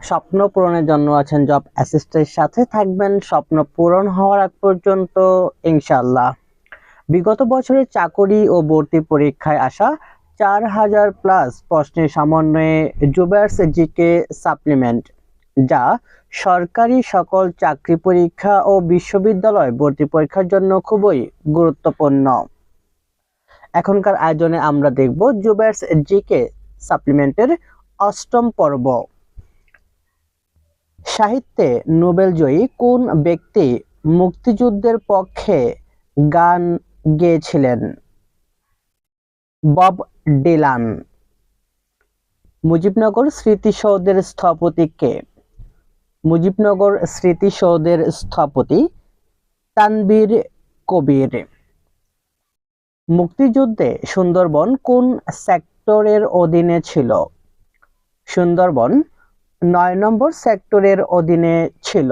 স্বপ্ন পূরণের জন্য আছেন জব অ্যাসিস্টের সাথে থাকবেন। স্বপ্ন পূরণ হওয়ার আগ পর্যন্ত ইনশাল্লাহ বিগত বছরের চাকরি ও ভর্তি পরীক্ষায় আসা চার হাজার প্লাস প্রশ্নের সমন্বয়ে জুবার্স জিকে সাপ্লিমেন্ট যা সরকারি সকল চাকরি পরীক্ষা ও বিশ্ববিদ্যালয় ভর্তি পরীক্ষার জন্য খুবই গুরুত্বপূর্ণ। এখনকার আয়োজনে আমরা দেখব জুবার্স জিকে সাপ্লিমেন্টের অষ্টম পর্ব। সাহিত্যে নোবেলজয়ী কোন ব্যক্তি মুক্তিযুদ্ধের পক্ষে গান গেয়েছিলেন? Bob Dylan. মুজিবনগর স্মৃতিসৌধের স্থপতি কে? মুজিবনগর স্মৃতিসৌধের স্থপতি তানবীর কবির। মুক্তিযুদ্ধে সুন্দরবন কোন সেক্টরের অধীনে ছিল? সুন্দরবন নয় নম্বর সেক্টরের অধীনে ছিল।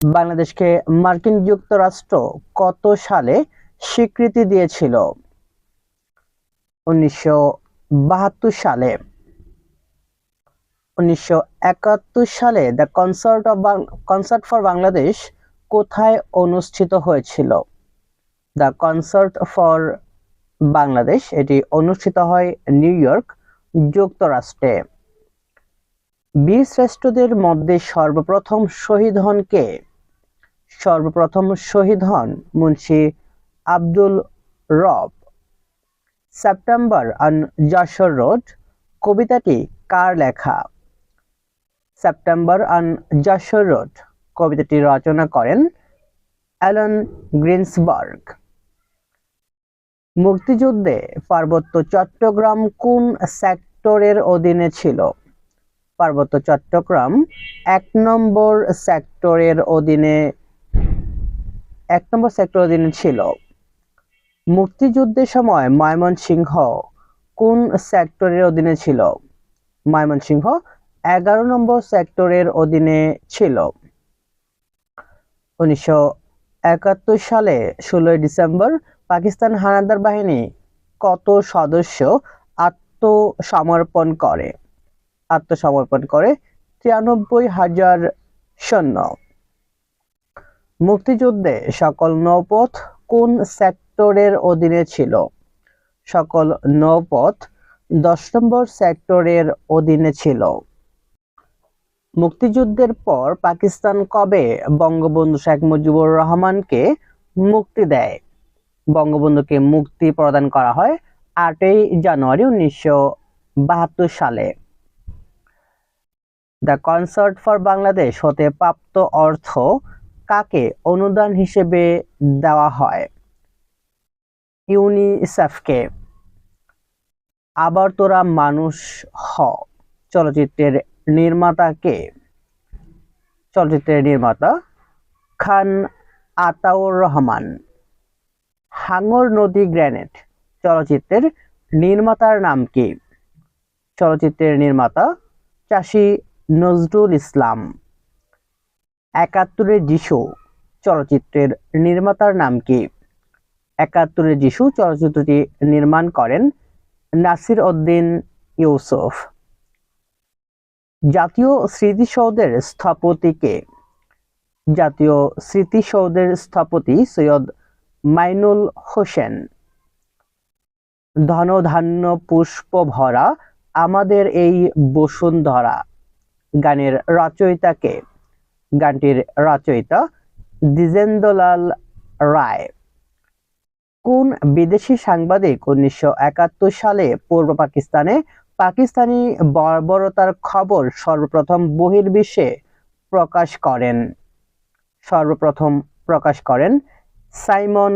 বাংলাদেশকে মার্কিন যুক্তরাষ্ট্র কত সালে স্বীকৃতি দিয়েছিল? উনিশশো বাহাত্তর সালে। উনিশশো একাত্তর সালে the concert of concert for Bangladesh কোথায় অনুষ্ঠিত হয়েছিল? দ্য কনসার্ট ফর বাংলাদেশ, এটি অনুষ্ঠিত হয় নিউ ইয়র্ক যুক্তরাষ্ট্রে। বীর শ্রেষ্ঠদের মধ্যে সর্বপ্রথম শহীদ হন কে? সর্বপ্রথম শহীদ হন মুন্সি আব্দুল রব। সেপ্টেম্বর অন যশোর রোড, কবিতাটি কার লেখা? সেপ্টেম্বর অন যশোর রোড, কবিতাটি রচনা করেন অ্যালন গ্রিন্সবার্গ। মুক্তিযুদ্ধে পার্বত্য চট্টগ্রাম কোন সেক্টরের অধীনে ছিল? পার্বত্য চট্টগ্রাম এক নম্বর সেক্টরের অধীনে, এক নম্বর সেক্টর অধীনে ছিল। মুক্তিযুদ্ধের সময় ময়মনসিংহ কোন সেক্টরের অধীনে ছিল? ময়মনসিংহ এগারো নম্বর সেক্টরের অধীনে ছিল। উনিশশো একাত্তর সালে ষোলোই ডিসেম্বর পাকিস্তান হানাদার বাহিনী কত সদস্য আত্মসমর্পণ করে? আত্মসমর্পণ করে তিরানব্বই হাজার সৈন্য। মুক্তিযুদ্ধে সকল নৌপথ কোন সেক্টরের অধীনে ছিল? সকল নৌপথ দশ নম্বর সেক্টরের অধীনে ছিল। মুক্তিযুদ্ধের পর পাকিস্তান কবে বঙ্গবন্ধু শেখ মুজিবুর রহমানকে মুক্তি দেয়? বঙ্গবন্ধুকে মুক্তি প্রদান করা হয় আটই জানুয়ারি উনিশশো বাহাত্তর সালে। দ্য কনসার্ট ফর বাংলাদেশ হতে প্রাপ্ত অর্থ কাকে অনুদান হিসেবে দেওয়া হয়? ইউনিসেফকে আবার তোরা মানুষ হ। চলচ্চিত্রের নির্মাতাকে চলচ্চিত্রের নির্মাতা খান আতাউর রহমান। হাঙর নদী গ্র্যানেট চলচ্চিত্রের নির্মাতার নাম কি? চলচ্চিত্রের নির্মাতা চাষি নজরুল ইসলাম। একাত্তরের যিশু চলচ্চিত্রের নির্মাতার নাম কি? একাত্তরের যিশু চলচ্চিত্রটি নির্মাণ করেন নাসির উদ্দিন ইউসুফ। জাতীয় স্মৃতিসৌধের স্থপতিকে জাতীয় স্মৃতিসৌধের স্থপতি সৈয়দ মাইনুল হোসেন। ধনধান্য পুষ্প ভরা আমাদের এই বসুন্ধরা গানের রচয়িতাকে। গানটির রচয়িতা দ্বিজেন্দ্রলাল রায়। কোন বিদেশি সাংবাদিক উনিশশো একাত্তর সালে পূর্ব পাকিস্তানে পাকিস্তানি বর্বরতার খবর সর্বপ্রথম বহির্বিশ্বে প্রকাশ করেন? সর্বপ্রথম প্রকাশ করেন সাইমন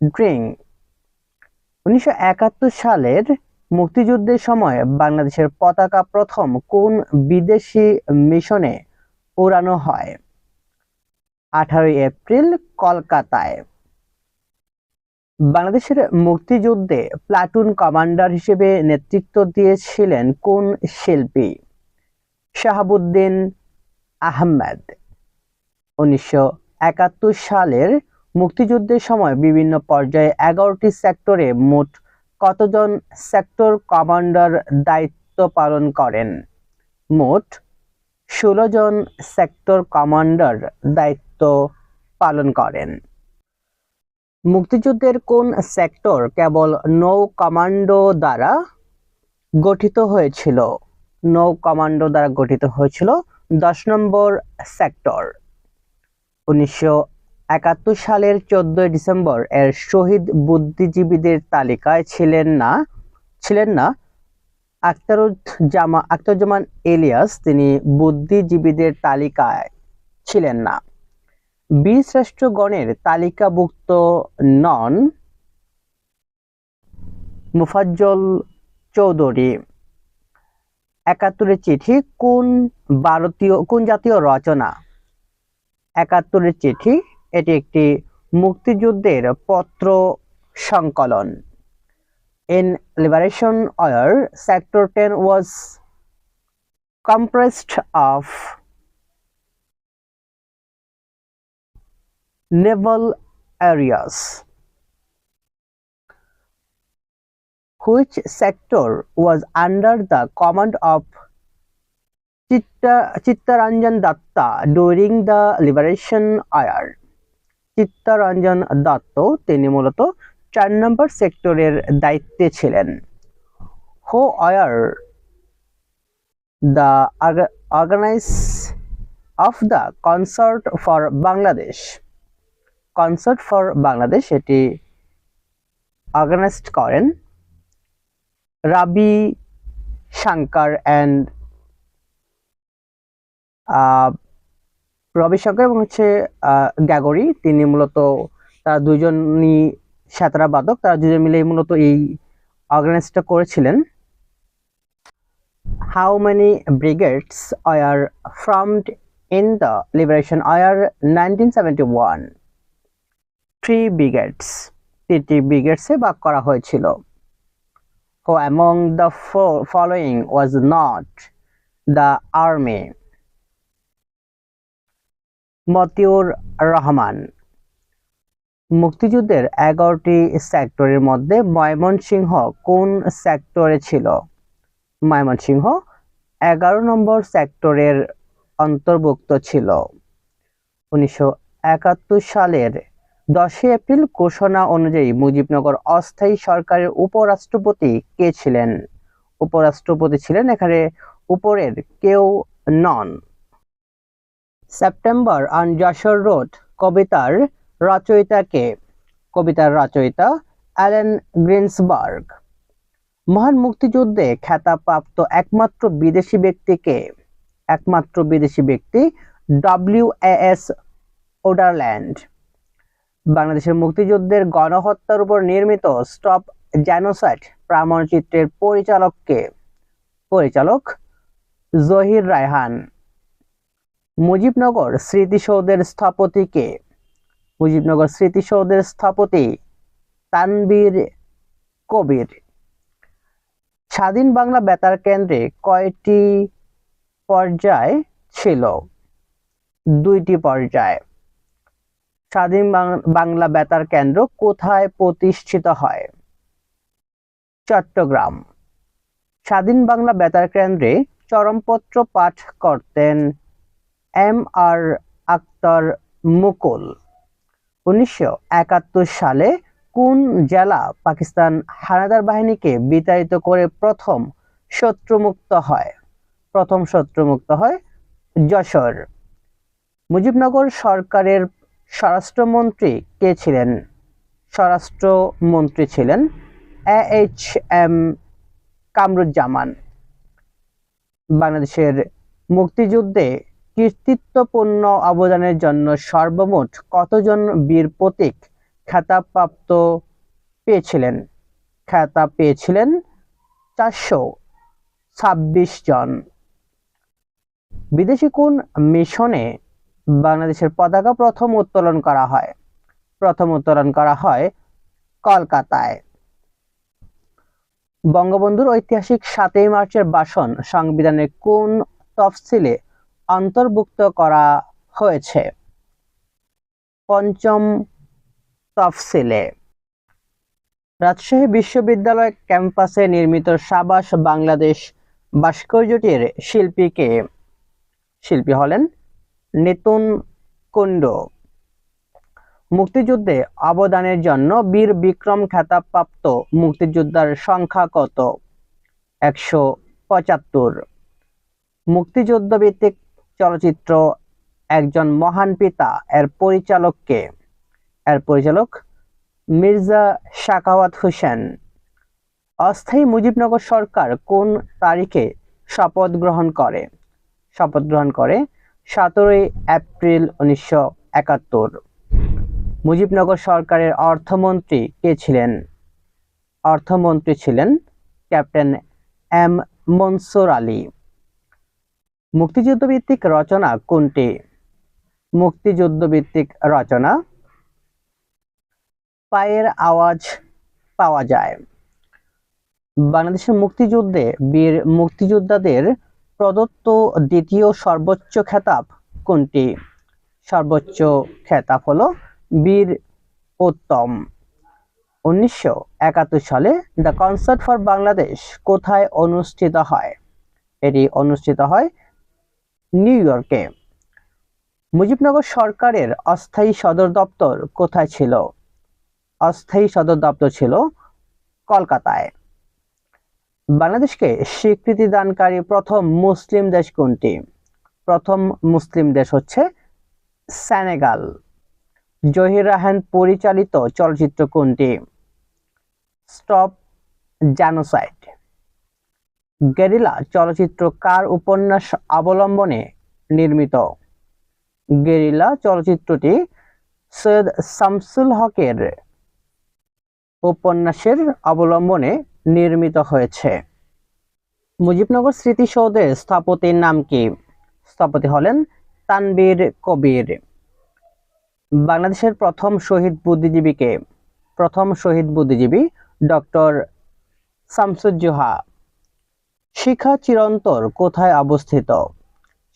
ড্রিং। উনিশশো একাত্তর সালের মুক্তিযুদ্ধের সময় বাংলাদেশের পতাকা প্রথম কোন বিদেশি মিশনে উড়ানো হয়? আঠারোই এপ্রিল, কলকাতায়। বাংলাদেশের মুক্তিযুদ্ধে প্লাটুন কমান্ডার হিসেবে নেতৃত্ব দিয়েছিলেন কোন শিল্পী? শাহাবুদ্দিন আহমেদ। উনিশশো একাত্তর সালের মুক্তিযুদ্ধের সময় বিভিন্ন পর্যায়ে এগারোটি সেক্টরে মোট কতজন সেক্টর কমান্ডার দায়িত্ব পালন করেন? মোট ষোলো জন সেক্টর কমান্ডার দায়িত্ব পালন করেন। মুক্তিযুদ্ধের কোন সেক্টর কেবল নৌ কমান্ডো দ্বারা গঠিত হয়েছিল? নৌ কমান্ডো দ্বারা গঠিত হয়েছিল দশ নম্বর সেক্টর। উনিশশো একাত্তর সালের চোদ্দই ডিসেম্বর এর শহীদ বুদ্ধিজীবীদের তালিকায় ছিলেন না ছিলেন না আখতারুজ্জামা, আখতারুজ্জামান এলিয়াস। তিনি বুদ্ধিজীবীদের তালিকায় ছিলেন না। বীর শ্রেষ্ঠগণের তালিকাভুক্ত নন মুফাজ্জল চৌধুরী। একাত্তরের চিঠি কোন ভারতীয়, কোন জাতীয় রচনা? একাত্তরের চিঠি এটি একটি মুক্তিযুদ্ধের পত্র সংকলন। In liberation war sector ten was comprised of naval areas which sector was under the command of Chitta Chittaranjan Datta during the liberation war Chittaranjan Dutta, তিনি মূলত চার নম্বর সেক্টরের দায়িত্বে ছিলেন। Who were the organize of the concert for Bangladesh. Concert for Bangladesh এটি organised করেন রাবি Shankar and Ravi Shankar এবং হচ্ছে গ্যাগরি, তিনি মূলত তারা দুজনই সাঁতারা বাদক, তারা দুজন মিলে মূলত এই অর্গানাইজটা করেছিলেন। How many brigades are formed in the liberation war nineteen three brigades তিনটি ব্রিগেডসে ভাগ করা হয়েছিল। Who among the following was not the army Motiur Rahman. মুক্তিযুদ্ধের এগারোটি সেক্টরের মধ্যে ময়মনসিংহ কোন সেক্টরে ছিল? ময়মনসিংহ এগারো নম্বর সেক্টরের অন্তর্ভুক্ত ছিল। উনিশশো একাত্তর সালের দশই এপ্রিল ঘোষণা অনুযায়ী মুজিবনগর অস্থায়ী সরকারের উপরাষ্ট্রপতি কে ছিলেন? উপরাষ্ট্রপতি ছিলেন এখানে উপরের কেউ নন। সেপ্টেম্বর অন যশোর রোড, কবিতার রচয়িতাকে, কবিতার রচয়িতা অ্যালেন গ্রিন্সবার্গ। মহান মুক্তিযুদ্ধে খ্যাতাপ্রাপ্ত একমাত্র বিদেশি ব্যক্তিকে, একমাত্র বিদেশি ব্যক্তি ডব্লিউ এস ওডারল্যান্ড। বাংলাদেশের মুক্তিযুদ্ধের গণহত্যার উপর নির্মিত স্টপ জ্যানোসাইট প্রামাণ্যচিত্রের পরিচালককে, পরিচালক জহির রায়হান। মুজিবনগর স্মৃতিসৌধের স্থপতিকে, মুজিবনগর স্মৃতিসৌধের স্থপতি তানবীর কবির। স্বাধীন বাংলা বেতার কেন্দ্রে কয়টি পর্যায় ছিল? দুইটি পর্যায়। স্বাধীন বাংলা বেতার কেন্দ্র কোথায় প্রতিষ্ঠিত হয়? চট্টগ্রাম। স্বাধীন বাংলা বেতার কেন্দ্রে চরমপত্র পাঠ করতেন এম আর আক্তার মুকুল। উনিশশো একাত্তর সালে কোন জেলা পাকিস্তান হানাদার বাহিনীকে বিতাড়িত করে প্রথম শত্রুমুক্ত হয়? প্রথম শত্রুমুক্ত হয় যশোর। মুজিবনগর সরকারের স্বরাষ্ট্রমন্ত্রী কে ছিলেন? স্বরাষ্ট্রমন্ত্রী ছিলেন এ এইচ এম কামরুজ্জামান। বাংলাদেশের মুক্তিযুদ্ধে কৃতিত্বপূর্ণ অবদানের জন্য সর্বমোট কতজন বীর প্রতীক খেতাবপ্রাপ্ত পেয়েছিলেন? খেতাব পেয়েছিলেন চারশো ছাব্বিশ জন। বিদেশি কোন মিশনে বাংলাদেশের পতাকা প্রথম উত্তোলন করা হয়? প্রথম উত্তোলন করা হয় কলকাতায়। বঙ্গবন্ধুর ঐতিহাসিক সাতই মার্চের ভাষণ সংবিধানের কোন তফসিলে অন্তর্ভুক্ত করা হয়েছে। পঞ্চম তফসিলে, রাজশাহী বিশ্ববিদ্যালয় ক্যাম্পাসে নির্মিত সাবাস বাংলাদেশ ভাস্কর্যটির শিল্পীকে শিল্পী হলেন নিতুন কুণ্ড মুক্তিযুদ্ধে অবদানের জন্য বীর বিক্রম খেতাবপ্রাপ্ত মুক্তিযোদ্ধার সংখ্যা কত? একশো পঁচাত্তর। মুক্তিযুদ্ধ ভিত্তিক চলচ্চিত্র একজন মহান পিতা, এর পরিচালককে, এর পরিচালক মির্জা শাকাওয়াত হোসেন। অস্থায়ী মুজিবনগর সরকার কোন তারিখে শপথ গ্রহণ করে? শপথ গ্রহণ করে সতেরোই এপ্রিল উনিশশো একাত্তর। মুজিবনগর সরকারের অর্থমন্ত্রী কে ছিলেন? অর্থমন্ত্রী ছিলেন ক্যাপ্টেন এম মনসুর আলী। মুক্তিযুদ্ধ ভিত্তিক রচনা কোনটি? মুক্তিযুদ্ধ ভিত্তিক রচনা। পায়ের আওয়াজ পাওয়া যায়। বাংলাদেশের মুক্তিযুদ্ধে বীর মুক্তিযোদ্ধাদের প্রদত্ত দ্বিতীয় সর্বোচ্চ খেতাব কোনটি? সর্বোচ্চ খেতাব হলো বীর উত্তম। উনিশশো একাত্তর সালে দ্য কনসার্ট ফর বাংলাদেশ কোথায় অনুষ্ঠিত হয়? এটি অনুষ্ঠিত হয় নিউ ইয়র্কে। মুজিবনগর সরকারের অস্থায়ী সদর দপ্তর কোথায় ছিল? অস্থায়ী সদর দপ্তর ছিল কলকাতায়। বাংলাদেশকে স্বীকৃতি দানকারী প্রথম মুসলিম দেশ কোনটি? প্রথম মুসলিম দেশ হচ্ছে সেনেগাল। জহির রাহান পরিচালিত চলচ্চিত্র কোনটি? স্টপ জানোসাইড। গেরিলা চলচ্চিত্র কার উপন্যাস অবলম্বনে নির্মিত। গেরিলা চলচ্চিত্রটি সৈয়দ শামসুল হকের উপন্যাসের অবলম্বনে নির্মিত হয়েছে। মুজিবনগর স্মৃতিসৌধের স্থপতির নাম কি? স্থপতি হলেন তানবীর কবির। বাংলাদেশের প্রথম শহীদ বুদ্ধিজীবীকে প্রথম শহীদ বুদ্ধিজীবী ডক্টর শামসুজ্জোহা। শিখা চিরন্তর কোথায় অবস্থিত?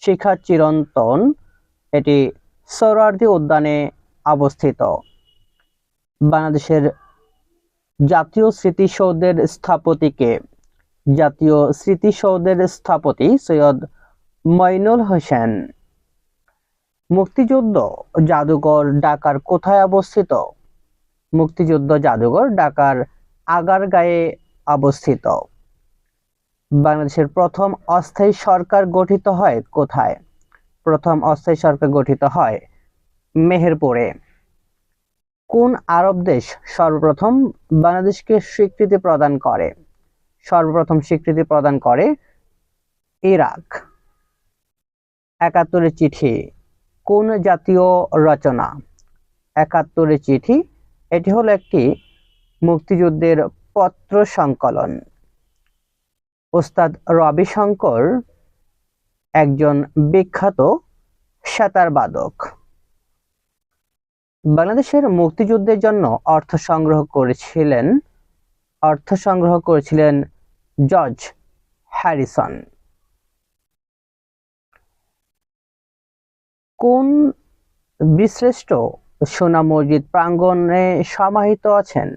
শিখা চিরন্তন এটি সৌরার্দি উদ্যানে অবস্থিত। বাংলাদেশের জাতীয় স্মৃতিসৌধের স্থপতিকে জাতীয় স্মৃতিসৌধের স্থপতি সৈয়দ মইনুল হোসেন। মুক্তিযুদ্ধ জাদুঘর ঢাকার কোথায় অবস্থিত? মুক্তিযুদ্ধ জাদুঘর ঢাকার আগারগাঁয়ে অবস্থিত। বাংলাদেশের প্রথম অস্থায়ী সরকার গঠিত হয় কোথায়? প্রথম অস্থায়ী সরকার গঠিত হয় মেহেরপুরে। কোন আরব দেশ সর্বপ্রথম বাংলাদেশকে স্বীকৃতি প্রদান করে? সর্বপ্রথম স্বীকৃতি প্রদান করে ইরাক। একাত্তরের চিঠি, কোন জাতীয় রচনা? একাত্তরের চিঠি, এটি হলো একটি মুক্তিযুদ্ধের পত্র সংকলন। ওস্তাদ রবি শঙ্কর একজন বিখ্যাত সাঁতার বাদক। বাংলাদেশের মুক্তিযুদ্ধের জন্য অর্থ সংগ্রহ করেছিলেন, অর্থ সংগ্রহ করেছিলেন জর্জ হ্যারিসন। কোন বীরশ্রেষ্ঠ সোনা মসজিদ প্রাঙ্গণে সমাহিত আছেন?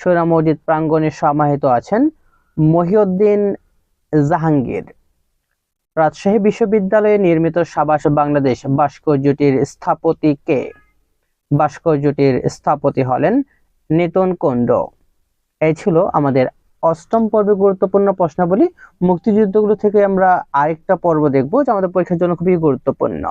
সোনা মসজিদ প্রাঙ্গণে সমাহিত আছেন মহিউদ্দিন জাহাঙ্গীর। রাজশাহী বিশ্ববিদ্যালয়ে নির্মিত সাবাস বাংলাদেশ ভাস্কর্যটির স্থপতি কে? ভাস্কর্যটির স্থপতি হলেন নিতন কুণ্ড। এই ছিল আমাদের অষ্টম পর্বে গুরুত্বপূর্ণ প্রশ্নাবলী। মুক্তিযুদ্ধগুলো থেকে আমরা আরেকটা পর্ব দেখব, যা আমাদের পরীক্ষার জন্য খুবই গুরুত্বপূর্ণ।